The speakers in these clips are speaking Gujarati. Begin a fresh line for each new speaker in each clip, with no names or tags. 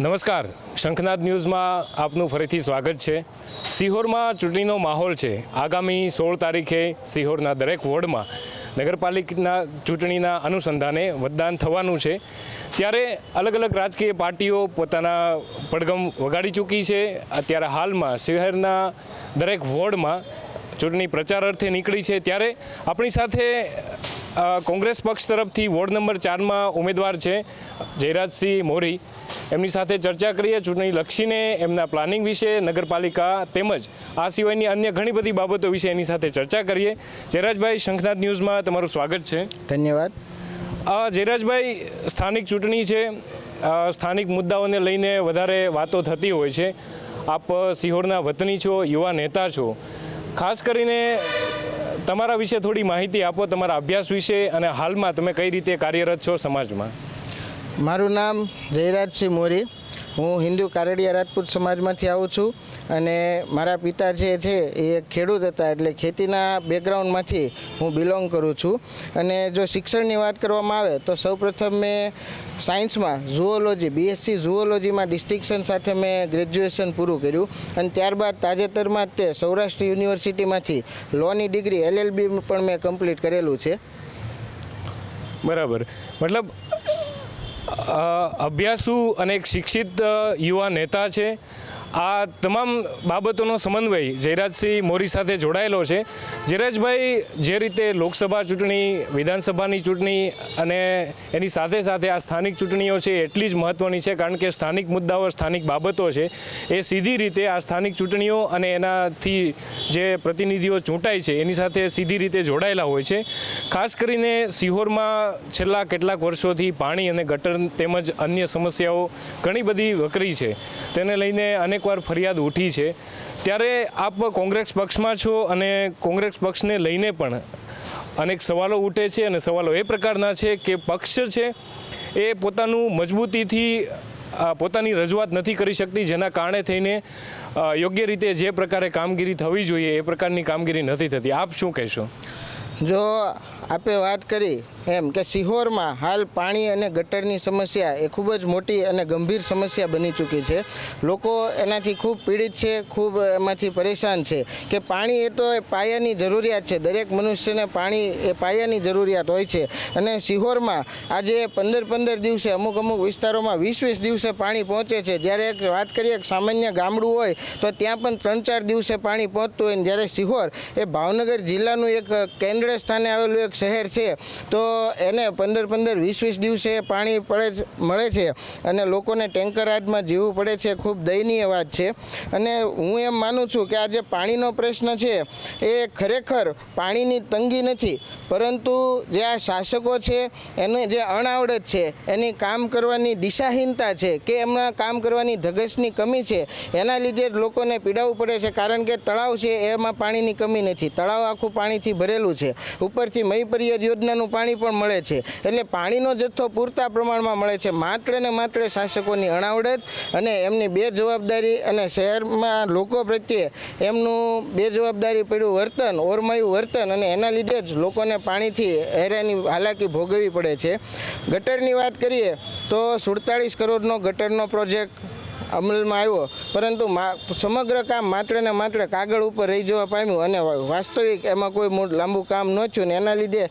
નમસ્કાર. શંખનાદ ન્યૂઝમાં આપનું ફરીથી સ્વાગત છે. સિહોરમાં ચૂંટણીનો માહોલ છે. આગામી સોળ તારીખે સિહોરના દરેક વોર્ડમાં નગરપાલિકાના ચૂંટણીના અનુસંધાને મતદાન થવાનું છે. ત્યારે અલગ અલગ રાજકીય પાર્ટીઓ પોતાના પડગમ વગાડી ચૂકી છે. અત્યારે હાલમાં શહેરના દરેક વોર્ડમાં ચૂંટણી પ્રચાર અર્થે નીકળી છે. ત્યારે આપણી સાથે કોંગ્રેસ પક્ષ તરફથી વોર્ડ નંબર ચારમાં ઉમેદવાર છે જયરાજસિંહ મોરી. એમની સાથે ચર્ચા કરીએ. ચૂંટણી લક્ષીને એમના પ્લાનિંગ વિશે નગરપાલિકા તેમજ આ સિવાયની અન્ય ઘણી બધી બાબતો વિશે એની સાથે ચર્ચા કરીએ. જયરાજભાઈ શંખનાથ ન્યૂઝમાં તમારું સ્વાગત છે.
ધન્યવાદ.
જયરાજભાઈ સ્થાનિક ચૂંટણી છે. સ્થાનિક મુદ્દાઓને લઈને વધારે વાતો થતી હોય છે. આપ સિહોરના વતની છો યુવા નેતા છો. ખાસ કરીને તમારા વિશે થોડી માહિતી આપો તમારા અભ્યાસ વિશે અને હાલમાં તમે કઈ રીતે કાર્યરત છો સમાજમાં?
મારું નામ જયરાજસિંહ મોરી. હું હિન્દુ કારડિયા રાજપૂત સમાજમાંથી આવું છું અને મારા પિતા જે છે એ ખેડૂત હતા એટલે ખેતીના બેકગ્રાઉન્ડમાંથી હું બિલોંગ કરું છું. અને જો શિક્ષણની વાત કરવામાં આવે તો સૌપ્રથમ મેં સાયન્સમાં ઝુઓલોજી બીએસસી ઝુઓલોજીમાં ડિસ્ટિંક્શન સાથે મેં ગ્રેજ્યુએશન પૂરું કર્યું અને ત્યારબાદ તાજેતરમાં તે સૌરાષ્ટ્ર યુનિવર્સિટીમાંથી લોની ડિગ્રી એલએલબી પણ મેં કમ્પ્લીટ કરેલું છે.
બરાબર. મતલબ અભ્યાસુ અને એક શિક્ષિત યુવા નેતા છે. આ તમામ બાબતોનો સમન્વય જયરાજસિંહ મોરી સાથે જોડાયેલો છે. જયરાજભાઈ, જે રીતે લોકસભા ચૂંટણી, વિધાનસભાની ચૂંટણી અને એની સાથે સાથે આ સ્થાનિક ચૂંટણીઓ છે એટલી જ મહત્ત્વની છે કારણ કે સ્થાનિક મુદ્દાઓ, સ્થાનિક બાબતો છે. એ સીધી રીતે આ સ્થાનિક ચૂંટણીઓ અને એનાથી જે પ્રતિનિધિઓ ચૂંટાય છે એની સાથે સીધી રીતે જોડાયેલા હોય છે. ખાસ કરીને સિહોરમાં છેલ્લા કેટલાક વર્ષોથી પાણી અને ગટર તેમજ અન્ય સમસ્યાઓ ઘણી બધી વકરી છે. તેને લઈને અનેકવાર ફરિયાદ ઉઠી છે. ત્યારે આપ કોંગ્રેસ પક્ષમાં છો અને કોંગ્રેસ પક્ષને લઈને પણ અનેક સવાલો ઉઠે છે અને સવાલો એ પ્રકારના છે કે પક્ષ છે એ પોતાનું મજબૂતીથી પોતાની રજૂઆત નથી કરી શકતી જેના કારણે થઈને યોગ્ય રીતે જે પ્રકારે કામગીરી થવી જોઈએ એ પ્રકારની કામગીરી નથી થતી. આપ શું કહેશો?
જો આપે વાત કરી એમ કે સિહોરમાં હાલ પાણી અને ગટરની સમસ્યા એ ખૂબ જ મોટી અને ગંભીર સમસ્યા બની ચૂકી છે. લોકો એનાથી ખૂબ પીડિત છે, ખૂબ એમાંથી પરેશાન છે કે પાણી એ તો એ પાયાની જરૂરિયાત છે. દરેક મનુષ્યને પાણી એ પાયાની જરૂરિયાત હોય છે અને સિહોરમાં આજે પંદર પંદર દિવસે અમુક અમુક વિસ્તારોમાં વીસ વીસ દિવસે પાણી પહોંચે છે. જ્યારે એક વાત કરીએ, એક સામાન્ય ગામડું હોય તો ત્યાં પણ ત્રણ ચાર દિવસે પાણી પહોંચતું હોય જ્યારે સિહોર એ ભાવનગર જિલ્લાનું એક કેન્દ્ર સ્થાને આવેલું એક શહેર છે, તો એને પંદર પંદર વીસ વીસ દિવસે પાણી પડે મળે છે અને લોકોને ટેન્કર આજમાં જીવવું પડે છે, ખૂબ દયનીય વાત છે. અને હું એમ માનું છું કે આ જે પાણીનો પ્રશ્ન છે, એ ખરેખર પાણીની તંગી નથી, પરંતુ જે આ શાસકો છે, એને જે અણાવડત છે, એની કામ કરવાની દિશાહીનતા છે, કે એમના કામ કરવાની ધગશની કમી છે, એના લીધે જ લોકોને પીડાવવું પડે છે, કારણ કે તળાવ છે, એમાં પાણીની કમી નથી. તળાવ આખું પાણીથી ભરેલું છે. ઉપરથી મહી પરિયદ યોજનાનું પાણી પણ મળે છે. એટલે પાણીનો જથ્થો પૂરતા પ્રમાણમાં મળે છે. માત્ર ને માત્ર શાસકોની અણાવડત અને એમની બે જવાબદારી અને શહેરમાં લોકો પ્રત્યે એમનું બે જવાબદારી પડ્યું વર્તન, ઓરમાયું વર્તન અને એના લીધે જ લોકોને પાણીથી હેરાની હાલાકી ભોગવવી પડે છે. ગટરની વાત કરીએ તો સુડતાળીસ કરોડનો ગટરનો પ્રોજેક્ટ અમલમાં આવ્યો. પરંતુ સમગ્ર કામ માત્ર ને માત્ર કાગળ ઉપર રહી જવા પામ્યું અને વાસ્તવિક એમાં કોઈ લાંબુ કામ ન થયું ને એના લીધે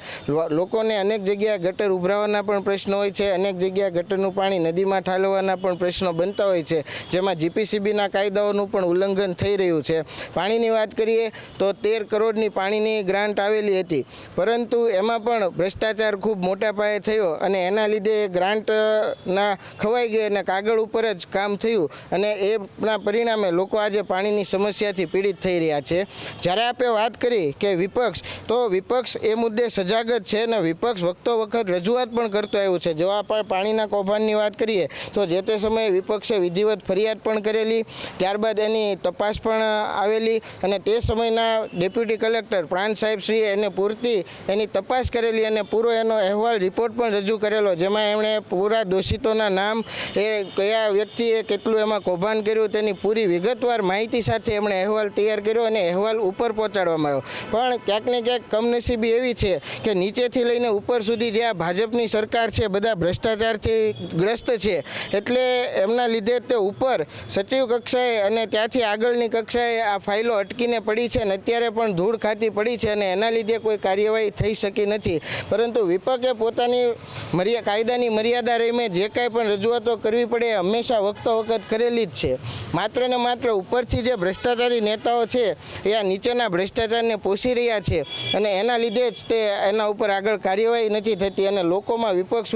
લોકોને અનેક જગ્યાએ ગટર ઉભરાવાના પણ પ્રશ્નો હોય છે, અનેક જગ્યાએ ગટરનું પાણી નદીમાં ઠાલવવાના પણ પ્રશ્નો બનતા હોય છે, જેમાં જીપીસીબીના કાયદાઓનું પણ ઉલ્લંઘન થઈ રહ્યું છે. પાણીની વાત કરીએ તો તેર કરોડની પાણીની ગ્રાન્ટ આવેલી હતી. પરંતુ એમાં પણ ભ્રષ્ટાચાર ખૂબ મોટા પાયે થયો અને એના લીધે ગ્રાન્ટના ખવાઈ ગઈ અને કાગળ ઉપર જ કામ થયું. અને એના પરિણામે લોકો આજે પાણીની સમસ્યાથી પીડિત થઈ રહ્યા છે. જ્યારે આપણે વાત કરી કે વિપક્ષ, તો વિપક્ષ એ મુદ્દે સજાગ જ છે અને વિપક્ષ વખતો વખત રજૂઆત પણ કરતો આવ્યું છે. જો આપણે પાણીના કૌભાંડની વાત કરીએ, તો જે તે સમયે વિપક્ષે વિધિવત ફરિયાદ પણ કરેલી, ત્યારબાદ એની તપાસ પણ આવેલી અને તે સમયના ડેપ્યુટી કલેક્ટર પ્રાંત સાહેબ શ્રીએ એને પૂરતી એની તપાસ કરેલી અને પૂરો એનો અહેવાલ રિપોર્ટ પણ રજૂ કરેલો, જેમાં એમણે પૂરા દોષિતોના નામ, એ કયા વ્યક્તિએ કેટલું એમાં કૌભાંડ કર્યું, તેની પૂરી વિગતવાર માહિતી સાથે એમણે અહેવાલ તૈયાર કર્યો અને અહેવાલ ઉપર પહોંચાડવામાં આવ્યો. પણ ક્યાંક ને ક્યાંક કમનસીબી એવી છે કે નીચેથી લઈને ઉપર સુધી જે આ ભાજપની સરકાર છે, બધા ભ્રષ્ટાચારથી ગ્રસ્ત છે, એટલે એમના લીધે તે ઉપર સચિવ કક્ષાએ અને ત્યાંથી આગળની કક્ષાએ આ ફાઇલો અટકીને પડી છે અને અત્યારે પણ ધૂળ ખાતી પડી છે અને એના લીધે કોઈ કાર્યવાહી થઈ શકી નથી. પરંતુ વિપક્ષે પોતાની મર્યા, કાયદાની મર્યાદા રહીને જે કાંઈ પણ રજૂઆતો કરવી પડે હંમેશા વખતો વખત કરેલી જ છે. માત્ર ને માત્ર ઉપરથી જે ભ્રષ્ટાચારી નેતાઓ છે, એ આ નીચેના ભ્રષ્ટાચારને પોષી રહ્યા છે અને એના લીધે જ તે એના ઉપર આગળ કાર્યવાહી નથી થતી અને લોકોમાં વિપક્ષ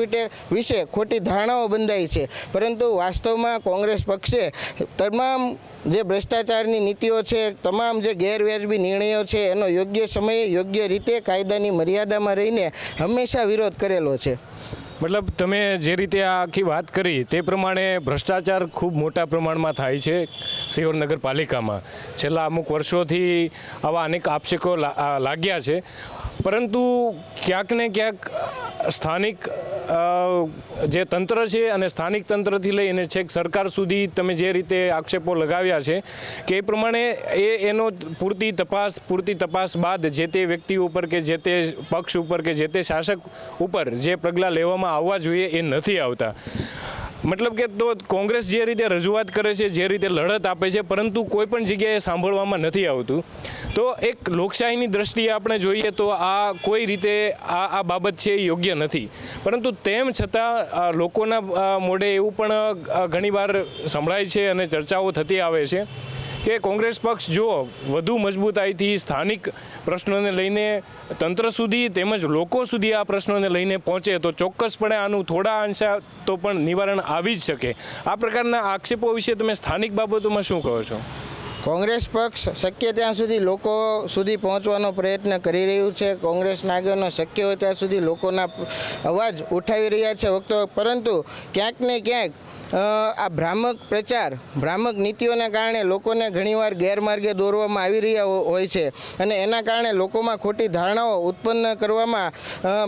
વિશે ખોટી ધારણાઓ બંધાઈ છે. પરંતુ વાસ્તવમાં કોંગ્રેસ પક્ષે તમામ જે ભ્રષ્ટાચારની નીતિઓ છે, તમામ જે ગેરવ્યાજબી નિર્ણયો છે, એનો યોગ્ય સમયે યોગ્ય રીતે કાયદાની મર્યાદામાં રહીને હંમેશા વિરોધ કરેલો છે.
મતલબ તમે જે રીતે આખી વાત કરી, તે પ્રમાણે ભ્રષ્ટાચાર ખૂબ મોટા પ્રમાણમાં થાય છે સિહોર નગરપાલિકામાં. છેલ્લા અમુક વર્ષોથી આવા અનેક આક્ષેપો લાગ્યા છે. પરંતુ ક્યાંક ને ક્યાંક સ્થાનિક જે તંત્ર છે અને સ્થાનિક તંત્રથી લઈને છેક સરકાર સુધી તમે જે રીતે આક્ષેપો લગાવ્યા છે, કે એ પ્રમાણે એ એનો પૂરતી તપાસ પૂરતી તપાસ બાદ જે તે વ્યક્તિ ઉપર કે જે તે પક્ષ ઉપર કે જે તે શાસક ઉપર જે પગલાં લેવામાં આવવા જોઈએ એ નથી આવતા. મતલબ કે તો કોંગ્રેસ જે રીતે રજૂઆત કરે છે, જે રીતે લડત આપે છે, પરંતુ કોઈ પણ જગ્યાએ સાંભળવામાં નથી આવતું. તો એક લોકશાહીની દ્રષ્ટિએ આપણે જોઈએ તો આ કોઈ રીતે આ આ બાબત છે એ યોગ્ય નથી. પરંતુ તેમ છતાં લોકોના મોઢે એવું પણ ઘણીવાર સંભળાય છે અને ચર્ચાઓ થતી આવે છે. કે કોંગ્રેસ પક્ષ જો વધુ મજબૂતાઈથી સ્થાનિક પ્રશ્નોને લઈને તંત્ર સુધી તેમજ લોકો સુધી આ પ્રશ્નોને લઈને પહોંચે તો ચોક્કસપણે આનું થોડા અંશે તો પણ નિવારણ આવી જ શકે. આ પ્રકારના આક્ષેપો વિશે તમે સ્થાનિક બાબતોમાં શું કહો છો?
કોંગ્રેસ પક્ષ શક્ય ત્યાં સુધી લોકો સુધી પહોંચવાનો પ્રયત્ન કરી રહ્યું છે. કોંગ્રેસના આગેવાનો શક્ય હોય ત્યાં સુધી લોકોના અવાજ ઉઠાવી રહ્યા છે વખતો પરંતુ ક્યાંક ને ક્યાંક આ ભ્રામક પ્રચાર, ભ્રામક નીતિઓના કારણે લોકોને ઘણીવાર ગેરમાર્ગે દોરવામાં આવી રહ્યા હોય છે. અને એના કારણે લોકોમાં ખોટી ધારણાઓ ઉત્પન્ન કરવામાં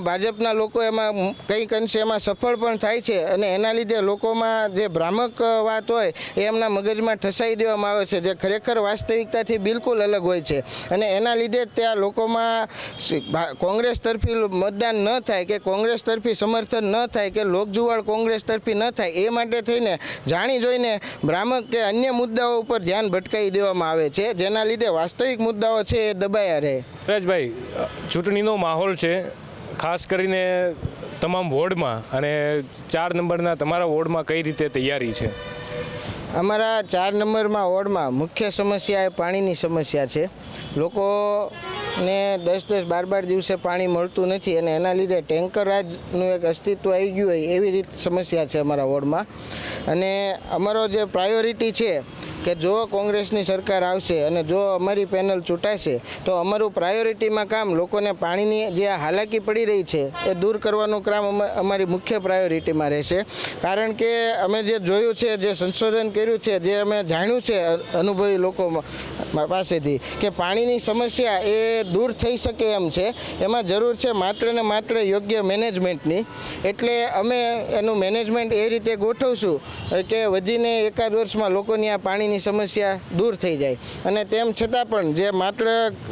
ભાજપના લોકો એમાં કંઈક અંશે એમાં સફળ પણ થાય છે. અને એના લીધે લોકોમાં જે ભ્રામક વાત હોય એ એમના મગજમાં ઠસાઈ દેવામાં આવે છે, જે ખરેખર વાસ્તવિકતાથી બિલકુલ અલગ હોય છે. અને એના લીધે ત્યાં લોકોમાં કોંગ્રેસ તરફી મતદાન ન થાય કે કોંગ્રેસ તરફી સમર્થન ન થાય કે લોકજુવાળ કોંગ્રેસ તરફી ન થાય એ માટે થઈને જાણી જોઈને ભ્રામક કે અન્ય મુદ્દાઓ ઉપર ધ્યાન ભટકાવી દેવામાં આવે છે, જેના લીધે વાસ્તવિક મુદ્દાઓ છે એ દબાયા રહે.
રાજભાઈ ચૂંટણીનો માહોલ છે, ખાસ કરીને તમામ વોર્ડમાં અને ચાર નંબરના તમારા વોર્ડમાં કઈ રીતે તૈયારી છે?
અમારા ચાર નંબરમાં વોર્ડમાં મુખ્ય સમસ્યા એ પાણીની સમસ્યા છે. લોકોને દસ દસ બાર બાર દિવસે પાણી મળતું નથી અને એના લીધે ટેન્કર રાજનું એક અસ્તિત્વ આવી ગયું હોય એવી રીત સમસ્યા છે અમારા વોર્ડમાં. અને અમારો જે પ્રાયોરિટી છે કે જો કોંગ્રેસની સરકાર આવશે અને જો અમારી પેનલ ચૂંટાશે, તો અમારું પ્રાયોરિટીમાં કામ લોકોને પાણીની જે હાલાકી પડી રહી છે, એ દૂર કરવાનું કામ અમે- અમારી મુખ્ય પ્રાયોરિટીમાં રહેશે. કારણ કે અમે જે જોયું છે, જે સંશોધન કર્યું છે, જે અમે જાણ્યું છે અનુભવી લોકો પાસેથી, કે પાણીની સમસ્યા એ દૂર થઈ શકે એમ છે. એમાં જરૂર છે માત્ર ને માત્ર યોગ્ય મેનેજમેન્ટની. એટલે અમે એનું મેનેજમેન્ટ એ રીતે ગોઠવશું, કે વધીને એકાદ વર્ષમાં લોકોની આ પાણીની સમસ્યા દૂર થઈ જાય. અને તેમ છતાં પણ જે માત્ર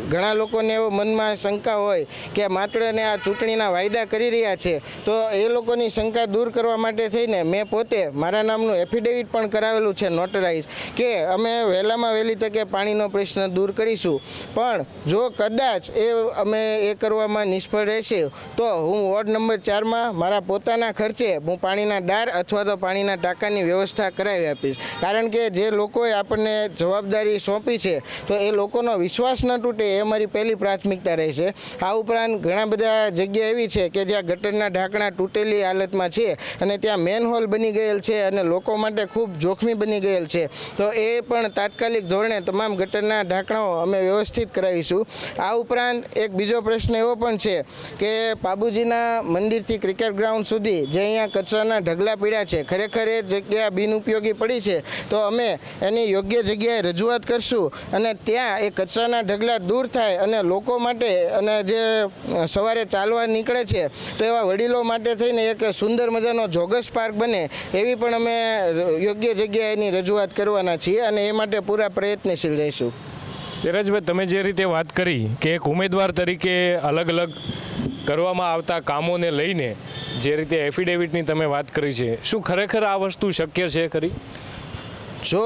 ઘણા લોકોને એવો મનમાં શંકા હોય કે માત્ર ને આ ચૂંટણીના વાયદા કરી રહ્યા છે, તો એ લોકોની શંકા દૂર કરવા માટે થઈને મેં પોતે મારા નામનું એફિડેવિટ પણ કરાવેલું છે નોટરાઇઝ કે અમે વહેલામાં વહેલી તકે પાણીનો પ્રશ્ન દૂર કરીશું. પણ જો કદાચ એ અમે એ કરવામાં નિષ્ફળ રહેશે, તો હું વોર્ડ નંબર ચારમાં મારા પોતાના ખર્ચે હું પાણીના ડાર અથવા તો પાણીના ટાંકાની વ્યવસ્થા કરાવી આપીશ. કારણ કે જે લોકોએ આપણને જવાબદારી સોંપી છે, તો એ લોકોનો વિશ્વાસ ન તૂટે એ અમારી પહેલી પ્રાથમિકતા રહેશે આ ઉપરાંત ઘણા બધા જગ્યા એવી છે કે જ્યાં ગટરના ઢાંકણા તૂટેલી હાલતમાં છે અને ત્યાં મેન હોલ બની ગયેલ છે અને લોકો માટે ખૂબ જોખમી બની ગયેલ છે. તો એ પણ તાત્કાલિક ધોરણે તમામ ગટરના ઢાંકણાઓ અમે વ્યવસ્થિત કરાવીશું. આ ઉપરાંત એક બીજો પ્રશ્ન એવો પણ છે કે બાબુજીના મંદિરથી ક્રિકેટ ગ્રાઉન્ડ સુધી જે અહીંયા કચરાના ઢગલા પીડ્યા છે, ખરેખર એ જગ્યા બિનઉપયોગી પડી છે? તો અમે એની એની યોગ્ય જગ્યાએ રજૂઆત કરશું અને ત્યાં એ કચરાના ઢગલા દૂર થાય અને લોકો માટે અને જે સવારે ચાલવા નીકળે છે, તો એવા વડીલો માટે થઈને એક સુંદર મજાનો જોગસ પાર્ક બને એવી પણ અમે યોગ્ય જગ્યાએ એની રજૂઆત કરવાના છીએ અને એ માટે પૂરા પ્રયત્નશીલ રહીશું.
ધીરજભાઈ તમે જે રીતે વાત કરી કે એક ઉમેદવાર તરીકે અલગ અલગ કરવામાં આવતા કામોને લઈને જે રીતે એફિડેવિટની તમે વાત કરી છે, શું ખરેખર આ વસ્તુ શક્ય છે ખરી?
જો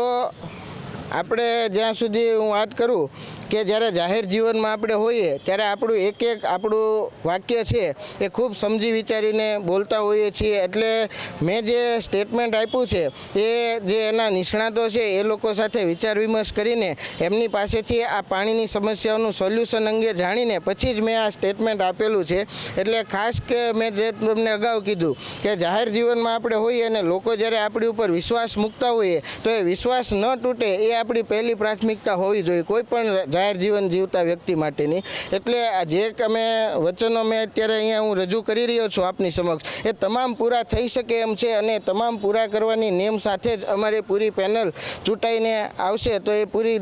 આપણે જ્યાં સુધી હું વાત કરું કે જ્યારે જાહેર જીવનમાં આપણે હોઈએ, ત્યારે આપણું એક એક આપણું વાક્ય છે એ ખૂબ સમજી વિચારીને બોલતા હોઈએ છીએ. એટલે મેં જે સ્ટેટમેન્ટ આપ્યું છે, એ જે એના નિષ્ણાતો છે, એ લોકો સાથે વિચાર વિમર્શ કરીને એમની પાસેથી આ પાણીની સમસ્યાઓનું સોલ્યુશન અંગે જાણીને પછી જ મેં આ સ્ટેટમેન્ટ આપેલું છે. એટલે ખાસ કે મેં જે તમને અગાઉ કીધું કે જાહેર જીવનમાં આપણે હોઈએ અને લોકો જ્યારે આપણી ઉપર વિશ્વાસ મૂકતા હોઈએ, તો એ વિશ્વાસ ન તૂટે એ આપણી પહેલી પ્રાથમિકતા હોવી જોઈએ. કોઈ પણ જાહેર જીવન જીવતા વ્યક્તિ માટેની. એટલે જે અમે વચનો મેં અત્યારે અહીંયા હું રજૂ કરી રહ્યો છું આપની સમક્ષ, એ તમામ પૂરા થઈ શકે એમ છે અને તમામ પૂરા કરવાની નેમ સાથે જ અમારી પૂરી પેનલ ચૂંટાઈને આવશે, તો એ પૂરી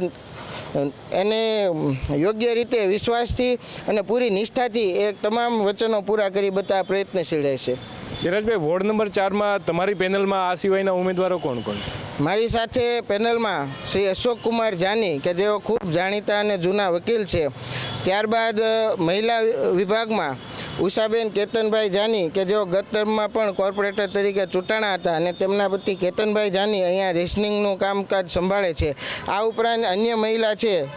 એને યોગ્ય રીતે વિશ્વાસથી અને પૂરી નિષ્ઠાથી એ તમામ વચનો પૂરા કરી બધા પ્રયત્નશીલ રહેશે.
ધીરજભાઈ વોર્ડ નંબર ચારમાં તમારી પેનલમાં આ સિવાયના ઉમેદવારો કોણ કોણ
મારી સાથે પેનલમાં શ્રી અશોક કુમાર જાની, કે જેઓ ખૂબ જાણીતા અને જૂના વકીલ છે. ત્યારબાદ મહિલા વિભાગમાં ઉષાબેન કેતનભાઈ જાની, કે જેઓ ગત ટર્મમાં પણ કોર્પોરેટર તરીકે ચૂંટાણા હતા અને તેમના પતિ કેતનભાઈ જાની અહીંયા રેશનિંગનું કામકાજ સંભાળે છે. આ ઉપરાંત અન્ય મહિલા છે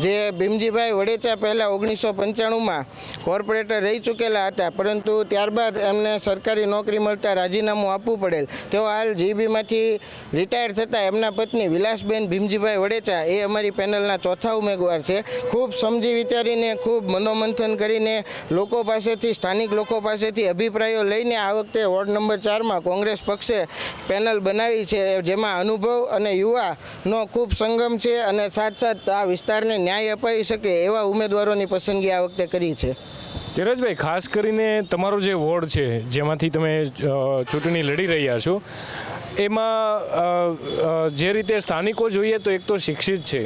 જે ભીમજીભાઈ વડેચા પહેલાં ઓગણીસો પંચાણુંમાં કોર્પોરેટર રહી ચૂકેલા હતા. પરંતુ ત્યારબાદ એમને સરકારી નોકરી મળતા રાજીનામું આપવું પડેલ. તેઓ હાલ જીબીમાંથી રિટાયર થતાં એમના પત્ની વિલાસબેન ભીમજીભાઈ વડેચા એ અમારી પેનલના ચોથા ઉમેદવાર છે. ખૂબ સમજી વિચારીને, ખૂબ મનોમંથન કરીને લોકો પાસેથી, સ્થાનિક લોકો પાસેથી અભિપ્રાયો લઈને આ વખતે વોર્ડ નંબર ચારમાં કોંગ્રેસ પક્ષે પેનલ બનાવી છે. જેમાં અનુભવ અને યુવાનો ખૂબ સંગમ છે અને સાથ સાથ આ વિસ્તારને ન્યાય અપાવી શકે એવા ઉમેદવારોની પસંદગી આ વખતે કરી છે.
ધીરજભાઈ ખાસ કરીને તમારો જે વોર્ડ છે, જેમાંથી તમે ચૂંટણી લડી રહ્યા છો, એમાં જે રીતે સ્થાનિકો જોઈએ તો એક તો શિક્ષિત છે.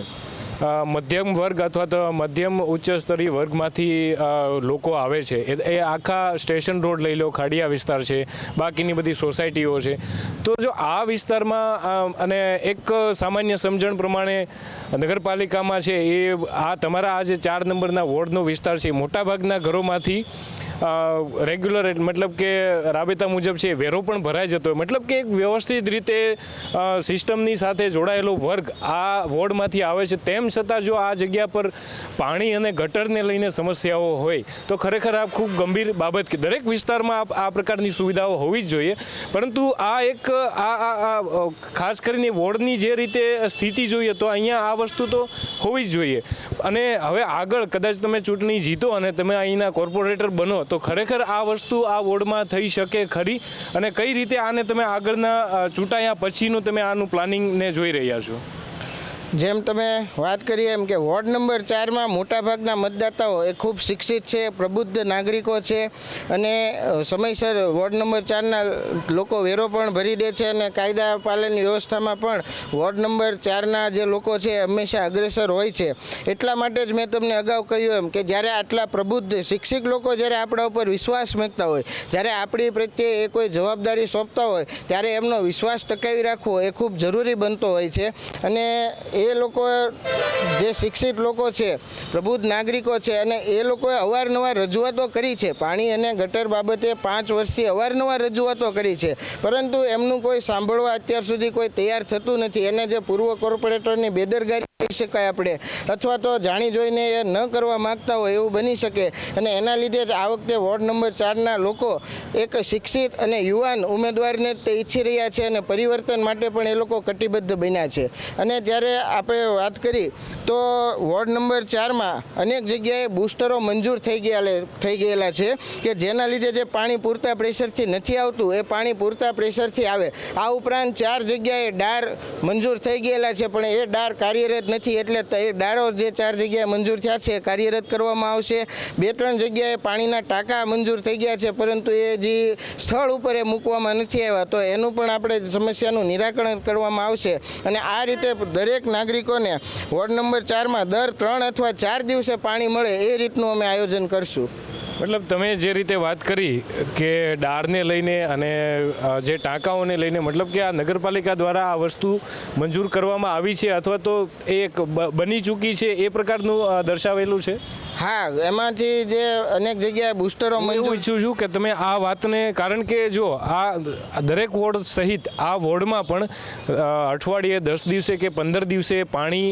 મધ્યમ વર્ગ અથવા તો મધ્યમ ઉચ્ચ સ્તરીય વર્ગમાંથી લોકો આવે છે. એ આખા સ્ટેશન રોડ લઈ લો, ખાડિયા વિસ્તાર છે, બાકીની બધી સોસાયટીઓ છે. તો જો આ વિસ્તારમાં અને એક સામાન્ય સમજણ પ્રમાણે નગરપાલિકામાં છે એ, આ તમારા આ જે ચાર નંબરના વોર્ડનો વિસ્તાર છે મોટાભાગના ઘરોમાંથી રેગ્યુલર મતલબ કે રાબેતા મુજબ છે વેરો પણ ભરાઈ જતો હોય. મતલબ કે એક વ્યવસ્થિત રીતે સિસ્ટમની સાથે જોડાયેલો વર્ગ આ વોર્ડમાંથી આવે છે. તેમ છતાં જો આ જગ્યા પર પાણી અને ગટરને લઈને સમસ્યાઓ હોય, તો ખરેખર આ ખૂબ ગંભીર બાબત કે દરેક વિસ્તારમાં આ આ પ્રકારની સુવિધાઓ હોવી જ જોઈએ. પરંતુ આ એક, આ ખાસ કરીને વોર્ડની જે રીતે સ્થિતિ જોઈએ, તો અહીંયા આ વસ્તુ તો હોવી જ જોઈએ. અને હવે આગળ કદાચ તમે ચૂંટણી જીતો અને તમે અહીંના કોર્પોરેટર બનો તો ખરેખર આ વસ્તુ આ વોર્ડમાં થઈ શકે ખરી? અને કઈ રીતે આને તમે આગળના ચૂંટાયા પછીનું તમે આનું પ્લાનિંગને જોઈ રહ્યા છો?
જેમ તમે વાત કરીએ એમ કે વોર્ડ નંબર ચારમાં મોટાભાગના મતદાતાઓ એ ખૂબ શિક્ષિત છે, પ્રબુદ્ધ નાગરિકો છે અને સમયસર વોર્ડ નંબર ચારના લોકો વેરો પણ ભરી દે છે અને કાયદા પાલનની વ્યવસ્થામાં પણ વોર્ડ નંબર ચારના જે લોકો છે હંમેશા અગ્રેસર હોય છે. એટલા માટે જ મેં તમને અગાઉ કહ્યું એમ કે જ્યારે આટલા પ્રબુદ્ધ શિક્ષિત લોકો જ્યારે આપણા ઉપર વિશ્વાસ મૂકતા હોય, જ્યારે આપણી પ્રત્યે એ કોઈ જવાબદારી સોંપતા હોય, ત્યારે એમનો વિશ્વાસ ટકાવી રાખવો એ ખૂબ જરૂરી બનતો હોય છે. અને એ લોકો જે શિક્ષિત લોકો છે, પ્રબુદ્ધ નાગરિકો છે અને એ લોકોએ અવારનવાર રજૂઆતો કરી છે. પાણી અને ગટર બાબતે પાંચ વર્ષથી અવારનવાર રજૂઆતો કરી છે. પરંતુ એમનું કોઈ સાંભળવા અત્યાર સુધી કોઈ તૈયાર થતું નથી. એને જે પૂર્વ કોર્પોરેટરની બેદરકારી કહી શકાય આપણે. અથવા તો જાણી જોઈને એ ન કરવા માગતા હોય એવું બની શકે. અને એના લીધે જ આ વખતે વોર્ડ નંબર ચારના લોકો એક શિક્ષિત અને યુવાન ઉમેદવારને તે ઈચ્છી રહ્યા છે અને પરિવર્તન માટે પણ એ લોકો કટિબદ્ધ બન્યા છે. અને જ્યારે આપણે વાત કરી, તો વોર્ડ નંબર ચારમાં અનેક જગ્યાએ બૂસ્ટરો મંજૂર થઈ ગયા થઈ ગયેલા છે કે જેના લીધે જે પાણી પૂરતા પ્રેશરથી નથી આવતું, એ પાણી પૂરતા પ્રેશરથી આવે. આ ઉપરાંત ચાર જગ્યાએ ડાર મંજૂર થઈ ગયેલા છે, પણ એ ડાર કાર્યરત નથી એટલે ડાળો જે ચાર જગ્યાએ મંજૂર થયા છે કાર્યરત કરવામાં આવશે. બે ત્રણ જગ્યાએ પાણીના ટાંકા મંજૂર થઈ ગયા છે, પરંતુ એ જે સ્થળ ઉપર એ મૂકવામાં નથી આવ્યા, તો એનું પણ આપણે સમસ્યાનું નિરાકરણ કરવામાં આવશે. અને આ રીતે દરેક નાગરિકોને વોર્ડ નંબર ચારમાં દર ત્રણ અથવા ચાર દિવસે પાણી મળે એ રીતનું અમે આયોજન કરશું.
મતલબ તમે જે રીતે વાત કરી કે ડાળને લઈને અને જે ટાંકાઓને લઈને, મતલબ કે આ નગરપાલિકા દ્વારા આ વસ્તુ મંજૂર કરવામાં આવી છે અથવા તો એ એક બની ચૂકી છે એ પ્રકારનું દર્શાવેલું છે?
હા એમાંથી જે અનેક જગ્યાએ બુસ્ટરો
હું એવું ઈચ્છું છું કે તમે આ વાતને કારણ કે જો આ દરેક વોર્ડ સહિત આ વોર્ડમાં પણ અઠવાડિયે દસ દિવસે કે પંદર દિવસે પાણી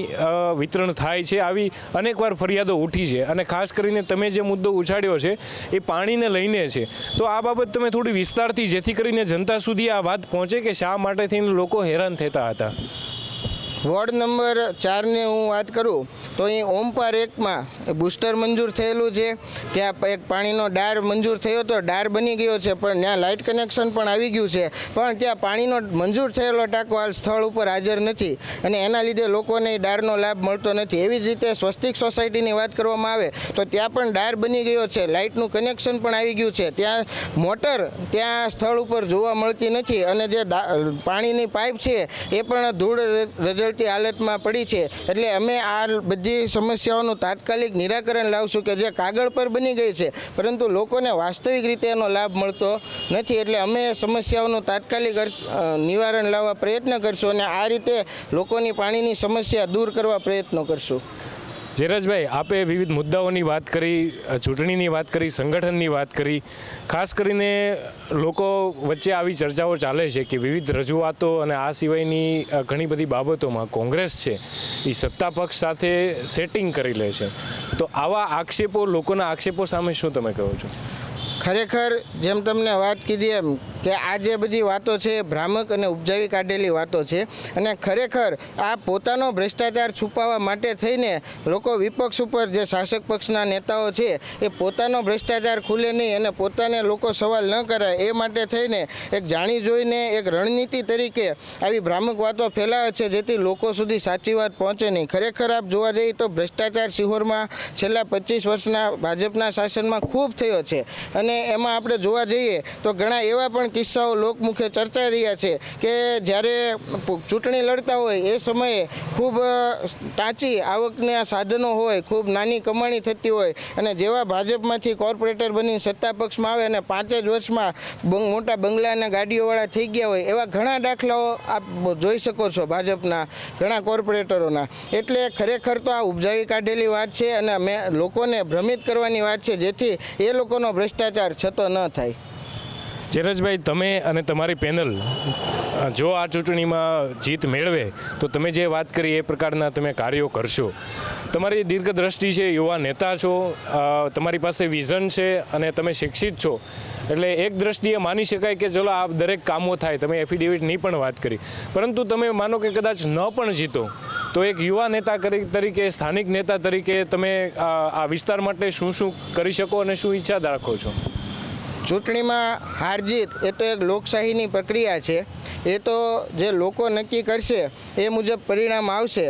વિતરણ થાય છે આવી અનેકવાર ફરિયાદો ઉઠી છે. અને ખાસ કરીને તમે જે મુદ્દો ઉછાડ્યો છે એ પાણીને લઈને છે. તો આ બાબત તમે થોડી વિસ્તારથી જેથી કરીને જનતા સુધી આ વાત પહોંચે કે શા માટે થઈને લોકો હેરાન થતા હતા?
વોર્ડ નંબર ચારની હું વાત કરું, તો અહીં ઓમપાર એકમાં બુસ્ટર મંજૂર થયેલું છે. ત્યાં એક પાણીનો ડાર મંજૂર થયો હતો ડાર બની ગયો છે, પણ ત્યાં લાઇટ કનેક્શન પણ આવી ગયું છે. પણ ત્યાં પાણીનો મંજૂર થયેલો ટાંકો હાલ સ્થળ ઉપર હાજર નથી અને એના લીધે લોકોને ડારનો લાભ મળતો નથી. એવી જ રીતે સ્વસ્તિક સોસાયટીની વાત કરવામાં આવે, તો ત્યાં પણ ડાર બની ગયો છે, લાઇટનું કનેક્શન પણ આવી ગયું છે. ત્યાં મોટર ત્યાં સ્થળ ઉપર જોવા મળતી નથી અને જે પાણીની પાઇપ છે, એ પણ ધૂળ ર- રજળતી હાલતમાં પડી છે. એટલે અમે આ બધી સમસ્યાઓનું તાત્કાલિક નિરાકરણ લાવશું કે જે કાગળ પર બની ગઈ છે. પરંતુ લોકોને વાસ્તવિક રીતે એનો લાભ મળતો નથી. એટલે અમે સમસ્યાઓનું તાત્કાલિક નિવારણ લાવવા પ્રયત્ન કરશું અને આ રીતે લોકોની પાણીની સમસ્યા દૂર કરવા પ્રયત્નો કરશું.
જયરાજભાઈ આપે વિવિધ મુદ્દાઓની વાત કરી ચૂંટણીની વાત કરી, સંગઠનની વાત કરી. ખાસ કરીને લોકો વચ્ચે આવી ચર્ચાઓ ચાલે છે કે વિવિધ રજૂઆતો અને આ સિવાયની ઘણી બધી બાબતોમાં કોંગ્રેસ છે, એ સત્તા પક્ષ સાથે સેટિંગ કરી લે છે. તો આવા આક્ષેપો, લોકોના આક્ષેપો સામે શું તમે કહો છો?
ખરેખર જેમ તમને વાત કીધી એમ કે આ જે બધી વાતો છે એ ભ્રામક અને ઉપજાવી કાઢેલી વાતો છે અને ખરેખર આ પોતાનો ભ્રષ્ટાચાર છુપાવવા માટે થઈને લોકો વિપક્ષ ઉપર જે શાસક પક્ષના નેતાઓ છે, એ પોતાનો ભ્રષ્ટાચાર ખુલે નહીં અને પોતાને લોકો સવાલ ન કરાય એ માટે થઈને એક જાણી જોઈને એક રણનીતિ તરીકે આવી ભ્રામક વાતો ફેલાવે છે, જેથી લોકો સુધી સાચી વાત પહોંચે નહીં. ખરેખર આપ જોવા જઈએ તો ભ્રષ્ટાચાર સિહોરમાં છેલ્લા પચીસ વર્ષના ભાજપના શાસનમાં ખૂબ થયો છે અને એમાં આપણે જોવા જઈએ તો ઘણા એવા પણ કિસ્સાઓ લોકમુખે ચર્ચાઈ રહ્યા છે કે જ્યારે ચૂંટણી લડતા હોય એ સમયે ખૂબ ટાંચી આવકના સાધનો હોય, ખૂબ નાની કમાણી થતી હોય અને જેવા ભાજપમાંથી કોર્પોરેટર બની સત્તા પક્ષમાં આવે અને પાંચ જ વર્ષમાં મોટા બંગલા અને ગાડીઓવાળા થઈ ગયા હોય, એવા ઘણા દાખલાઓ આપ જોઈ શકો છો ભાજપના ઘણા કોર્પોરેટરોના. એટલે ખરેખર તો આ ઉપજાવી કાઢેલી વાત છે અને મેં લોકોને ભ્રમિત કરવાની વાત છે જેથી એ લોકોનો ભ્રષ્ટાચાર છતો ન થાય.
જયરાજભાઈ તમે અને તમારી પેનલ જો આ ચૂંટણીમાં જીત મેળવે, તો તમે જે વાત કરી એ પ્રકારના તમે કાર્યો કરશો. તમારી દીર્ઘદ્રષ્ટિ છે, યુવા નેતા છો તમારી પાસે વિઝન છે અને તમે શિક્ષિત છો. એટલે એક દ્રષ્ટિએ માની શકાય કે ચલો આ દરેક કામો થાય, તમે એફિડેવિટની પણ વાત કરી. પરંતુ તમે માનો કે કદાચ ન પણ જીતો, તો એક યુવા નેતા તરીકે, સ્થાનિક નેતા તરીકે તમે આ વિસ્તાર માટે શું શું કરી શકો અને શું ઈચ્છા રાખો છો?
ચૂંટણીમાં હારજીત એ તો એક લોકશાહીની પ્રક્રિયા છે. એ તો જે લોકો નક્કી કરશે એ મુજબ પરિણામ આવશે.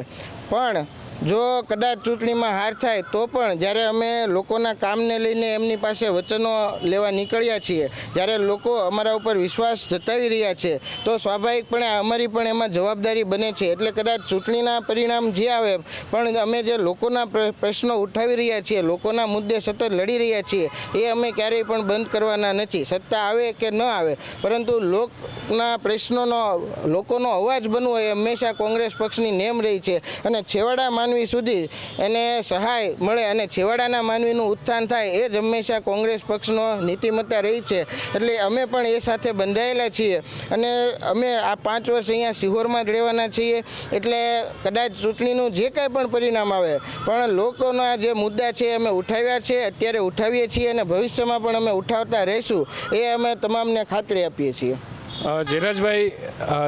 પણ જો કદાચ ચૂંટણીમાં હાર થાય, તો પણ જ્યારે અમે લોકોના કામને લઈને એમની પાસે વચનો લેવા નીકળ્યા છીએ, જ્યારે લોકો અમારા ઉપર વિશ્વાસ જતાવી રહ્યા છે, તો સ્વાભાવિકપણે અમારી પણ એમાં જવાબદારી બને છે. એટલે કદાચ ચૂંટણીના પરિણામ જે આવે, પણ અમે જે લોકોના પ્ર- પ્રશ્નો ઉઠાવી રહ્યા છીએ, લોકોના મુદ્દે સતત લડી રહ્યા છીએ, એ અમે ક્યારેય પણ બંધ કરવાના નથી. સત્તા આવે કે ન આવે, પરંતુ લોકના પ્રશ્નોનો, લોકોનો અવાજ બનવો એ હંમેશા કોંગ્રેસ પક્ષની નેમ રહી છે. અને છેવાડા માનવી સુધી એને સહાય મળે અને છેવાડાના માનવીનું ઉત્થાન થાય એ જ હંમેશા કોંગ્રેસ પક્ષનો નીતિમત્તા રહી છે. એટલે અમે પણ એ સાથે બંધાયેલા છીએ અને અમે આ પાંચ વર્ષ અહીંયા સિહોરમાં જ રહેવાના છીએ. એટલે કદાચ ચૂંટણીનું જે કાંઈ પણ પરિણામ આવે, પણ લોકોના જે મુદ્દા છે અમે ઉઠાવ્યા છે, અત્યારે ઉઠાવીએ છીએ અને ભવિષ્યમાં પણ અમે ઉઠાવતા રહીશું, એ અમે તમામને ખાતરી આપીએ છીએ.
અ, જયરાજભાઈ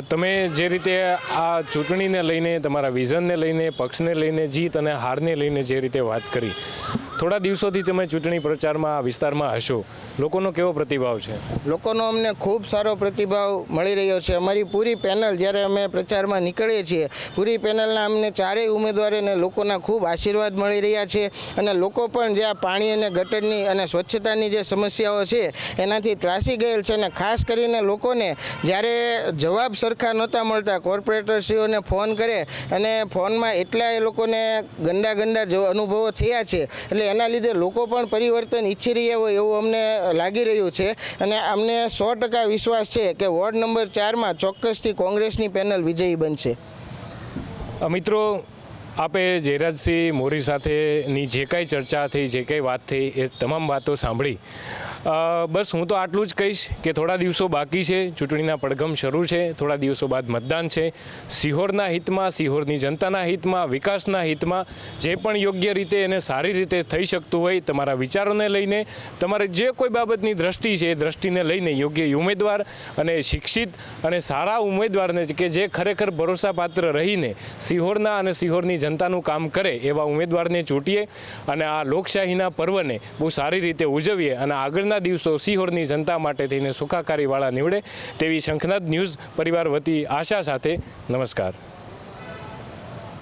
તમે જે રીતે આ ચૂંટણીને લઈને તમારા વિઝનને લઈને પક્ષને લઈને જીત અને હારને લઈને જે રીતે વાત કરી થોડા દિવસોથી તમે ચૂંટણી પ્રચારમાં આ વિસ્તારમાં હશો. લોકોનો કેવો પ્રતિભાવ છે?
લોકોનો અમને ખૂબ સારો પ્રતિભાવ મળી રહ્યો છે. અમારી પૂરી પેનલ જ્યારે અમે પ્રચારમાં નીકળીએ છીએ, પૂરી પેનલના અમને ચારેય ઉમેદવારોને લોકોના ખૂબ આશીર્વાદ મળી રહ્યા છે અને લોકો પણ જે આ પાણી અને ગટરની અને સ્વચ્છતાની જે સમસ્યાઓ છે, એનાથી ત્રાસી ગયેલ છે અને ખાસ કરીને લોકોને જ્યારે જવાબ સરખા નહોતા મળતા, કોર્પોરેટરશ્રીઓને ફોન કરે અને ફોનમાં એટલા એ લોકોને ગંદા ગંદા અનુભવો થયા છે, એટલે એના લીધે લોકો પણ પરિવર્તન ઈચ્છી રહ્યા હોય એવું અમને લાગી રહ્યું છે. અને અમને સો ટકા વિશ્વાસ છે કે વોર્ડ નંબર ચારમાં ચોક્કસથી કોંગ્રેસની પેનલ વિજયી બનશે.
મિત્રો, આપે જયરાજસિંહ મોરી સાથેની જે કાંઈ ચર્ચા થઈ, જે કાંઈ વાત થઈ, એ તમામ વાતો સાંભળી. બસ હું તો આટલું જ કહીશ કે થોડા દિવસો બાકી છે. ચૂંટણીના પડઘમ શરૂ છે. થોડા દિવસો બાદ મતદાન છે. સિહોરના હિતમાં, સિહોરની જનતાના હિતમાં, વિકાસના હિતમાં જે પણ યોગ્ય રીતે એને સારી રીતે થઈ શકતું હોય તમારા વિચારોને લઈને, તમારે જે કોઈ બાબતની દ્રષ્ટિ છે એ દ્રષ્ટિને લઈને યોગ્ય ઉમેદવાર અને શિક્ષિત અને સારા ઉમેદવારને કે જે ખરેખર ભરોસાપાત્ર રહીને સિહોરના અને સિહોરની જનતાનું કામ કરે એવા ઉમેદવારને ચૂંટીએ અને આ લોકશાહીના પર્વને બહુ સારી રીતે ઉજવીએ અને આગળના દિવસો સિહોરની જનતા માટે થઈને સુખાકારીવાળા નીવડે તેવી શંખનાદ ન્યૂઝ પરિવાર વતી આશા સાથે નમસ્કાર.